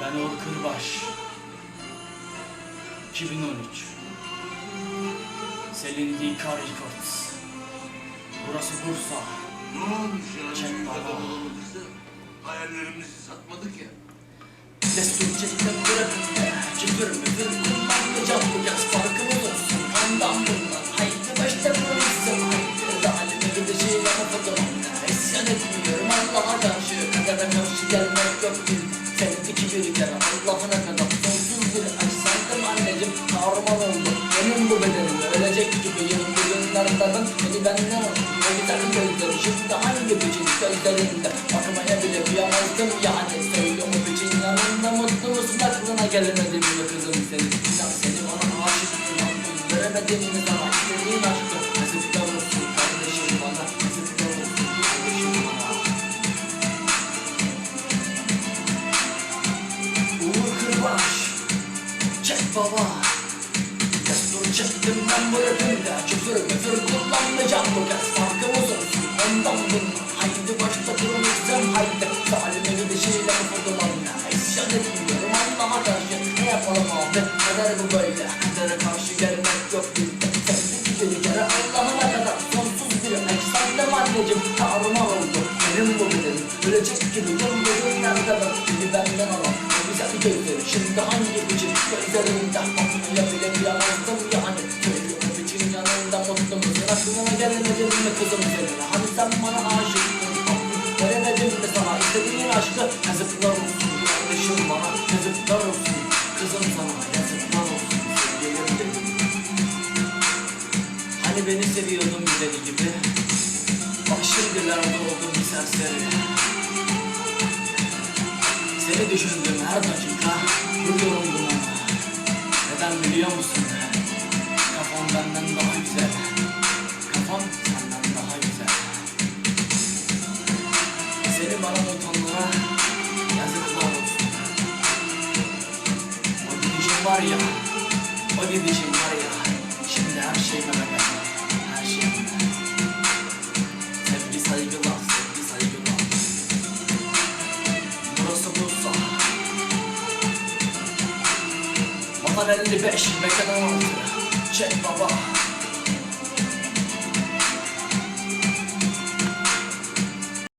Ben Uğur Kırbaş. 2013. Selin Dika Records. Burası Bursa. Ne olmuş ya? Çek baba. hayallerimizi satmadık ya. Destur çektim bırakın ya. Küfür müfür kullanmayacağım bu kez farkımız olsun. Ondan bundan haydi başta bulunsun. Haydi zalime gideceğine kapatalım. İsyan etmiyorum Allah'a karşı. Kadere karşı gelmek yok bir. Ölecek gibiyim. Bugünlerde ben beni benden alın. O güzel gözleri şimdi hangi biçim gözlerinde. Bakmaya bile kıyamazdım yani. Söyle o biçim yanında mutlu musun aklına gelmedi mi kızım senin. Ya seni bana aşıktım yaptım. Veremedim mi sana istediğin aşkı. Nasipler olsun kardeşim bana. Nasipler olsun kardeşim bana. Uğur Kırbaş baba çektim ben bırakın da Küfür müfür kullanmayacağım bu kez. Farkımız olsun ondan bundan Haydi başta durmuşsam haydi. Zalime gidişiyle kurtulan ya İsyan etmiyorum Allah'a karşı Ne yapalım abi? Kader bu böyle? Kadere karşı gelmek yok bizde. Sevdik bir kere Allah'ına kadar. Sonsuz bir eksendim anneciğim Taruma oldu Benim bu bedenim Ölecek gibi yıl bugünlerde ben Beni benden alan güzel gözleri. Şimdi hangi biçim? Gözlerinden bakmaya sen bana aşıktın Veremedim mi sana. İstediğin aşkı Yazıklar olsun. Kardeşim bana Yazıklar olsun. Kızım sana Yazıklar olsun. Sevgilim. Benim Hani beni seviyordun bir deli gibi? Bak şimdilerde oldum bir serseri. Seni düşündüm her dakika. Duruyorum dumana Neden biliyor musun? Seni bana unutanlara yazıklar olsun. O gidişin var ya O gidişin var ya Şimdi her şey bana Her şey bana Sevgi saygılar Sevgi saygılar Burası Bursa. Vatan 55 Mekan 16 Çek baba